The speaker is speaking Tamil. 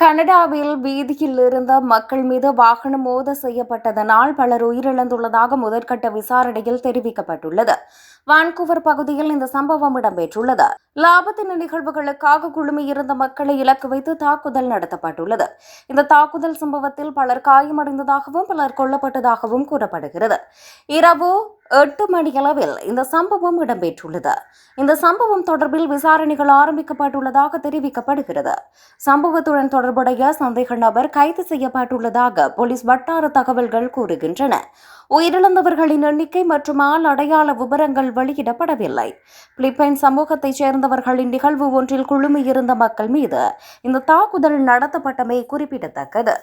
கனடாவில் வீதியில் இருந்த மக்கள் மீது வாகனம் மோத செய்யப்பட்டதனால் பலர் உயிரிழந்துள்ளதாக முதற்கட்ட விசாரணையில் தெரிவிக்கப்பட்டுள்ளது. வான்கூவர் பகுதியில் இந்த சம்பவம் இடம்பெற்றுள்ளது. லாபத்தின நிகழ்வுகளுக்காக குழுமியிருந்த மக்களை இலக்கு வைத்து தாக்குதல் நடத்தப்பட்டுள்ளது. இந்த தாக்குதல் சம்பவத்தில் பலர் காயமடைந்ததாகவும் பலர் கொல்லப்பட்டதாகவும் கூறப்படுகிறது. இரவு எட்டு மணியளவில் இந்த சம்பவம் இடம்பெற்றுள்ளது. இந்த சம்பவம் தொடர்பில் விசாரணைகள் ஆரம்பிக்கப்பட்டுள்ளதாக தெரிவிக்கப்படுகிறது. சம்பவத்துடன் தொடர்புடைய சந்தேக நபர் கைது செய்யப்பட்டுள்ளதாக போலீஸ் வட்டார தகவல்கள் கூறுகின்றன. உயிரிழந்தவர்களின் எண்ணிக்கை மற்றும் ஆள் அடையாள விவரங்கள் வெளியிடப்படவில்லை. பிலிப்பைன் சமூகத்தைச் சேர்ந்தவர்களின் நிகழ்வு ஒன்றில் குழுமியிருந்த மக்கள் மீது இந்த தாக்குதல் நடத்தப்பட்டமை குறிப்பிடத்தக்கது.